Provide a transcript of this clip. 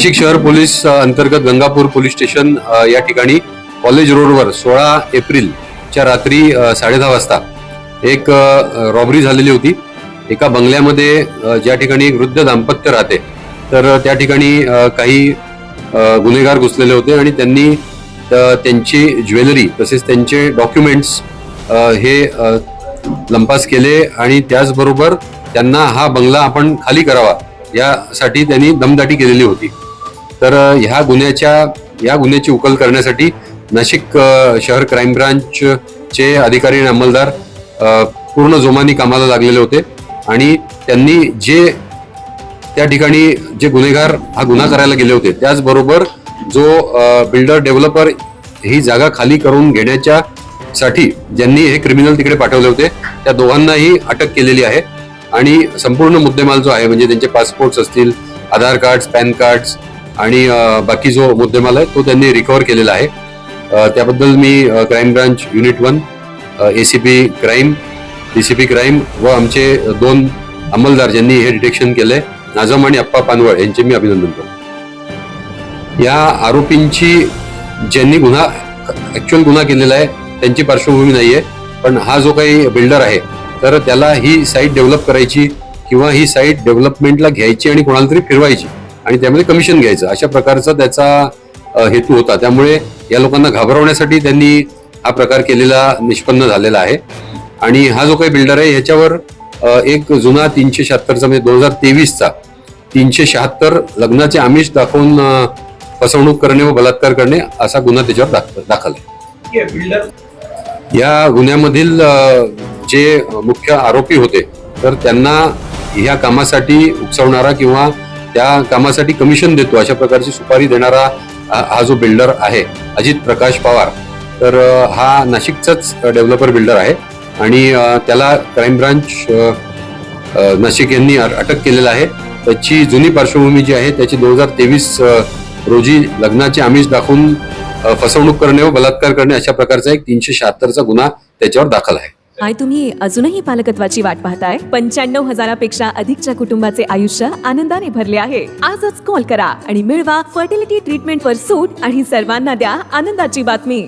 नाशिक शहर पोलीस अंतर्गत Gangapur police station या ठिकाणी कॉलेज रोडवर सोळा एप्रिलच्या रात्री साडेदहा वाजता एक रॉबरी झालेली होती. एका बंगल्यामध्ये ज्या ठिकाणी एक वृद्ध दाम्पत्य राहते तर त्या ठिकाणी काही गुन्हेगार घुसलेले होते आणि त्यांनी त्यांची ज्वेलरी तसेच त्यांचे डॉक्युमेंट्स हे लंपास केले आणि त्याचबरोबर त्यांना हा बंगला आपण खाली करावा यासाठी त्यांनी दमदाटी केलेली होती. तर ह्या गुन्ह्याच्या या गुन्ह्याची उकल करण्यासाठी नाशिक शहर क्राईम ब्रांचचे अधिकारी आणि अंमलदार पूर्ण जोमाने कामाला लागलेले होते. आणि त्यांनी जे त्या ठिकाणी जे गुन्हेगार हा गुन्हा करायला गेले होते त्याचबरोबर जो बिल्डर डेव्हलपर ही जागा खाली करून घेण्याच्या साठी ज्यांनी हे क्रिमिनल तिकडे पाठवले होते त्या दोघांनाही अटक केलेली आहे. आणि संपूर्ण मुद्देमाल जो आहे म्हणजे त्यांचे पासपोर्ट्स असतील आधार कार्ड्स पॅन कार्ड्स आणि बाकी जो मुद्देमाल आहे तो त्यांनी रिकव्हर केलेला आहे. त्याबद्दल मी crime branch unit one ACP crime DCP crime व आमचे दोन अंमलदार ज्यांनी हे डिटेक्शन केलंय नाझम आणि अप्पा पानवळ यांचे मी अभिनंदन करतो. या आरोपींची ज्यांनी गुन्हा ऍक्च्युअल गुन्हा केलेला आहे त्यांची पार्श्वभूमी नाहीये पण हा जो काही बिल्डर आहे तर त्याला ही साईट डेव्हलप करायची किंवा ही साईट डेव्हलपमेंटला घ्यायची आणि कोणाला तरी फिरवायची आणि त्यामध्ये कमिशन घ्यायचं. अशा प्रकारचा त्याचा हेतू होता. त्यामुळे या लोकांना घाबरवण्यासाठी त्यांनी हा प्रकार केलेला निष्पन्न झालेला आहे. आणि हा जो काही बिल्डर आहे ह्याच्यावर एक जुना तीनशे शहात्तरचा म्हणजे दोन हजार तेवीसचा तीनशे शहात्तर लग्नाचे आमिष दाखवून फसवणूक करणे व बलात्कार करणे असा गुन्हा त्याच्यावर दाख- दाखल आहे. या गुन्ह्यामधील जे मुख्य आरोपी होते तर त्यांना ह्या कामासाठी उकसवणारा किंवा त्या कामासाठी कमिशन देतो. अशा प्रकारची सुपारी देणारा हा जो बिल्डर आहे अजित प्रकाश पवार तर हा नाशिकचाच डेव्हलपर बिल्डर आहे. आणि त्याला क्राईम ब्रांच नाशिक यांनी अटक केलेला आहे. त्याची जुनी पार्श्वभूमी जी आहे त्याची दोन हजार तेवीस रोजी लग्नाचे आमिष दाखवून फसवणूक करणे व बलात्कार करणे अशा प्रकारचा एक तीनशे शहात्तरचा गुन्हा त्याच्यावर दाखल आहे. काय तुम्ही अजूनही पालकत्वाची वाट पाहताय? पंच्याण्णव हजारापेक्षा अधिकच्या कुटुंबाचे आयुष्य आनंदाने भरले आहे. आजच कॉल करा आणि मिळवा फर्टिलिटी ट्रीटमेंट वर सूट आणि सर्वांना द्या आनंदाची बातमी.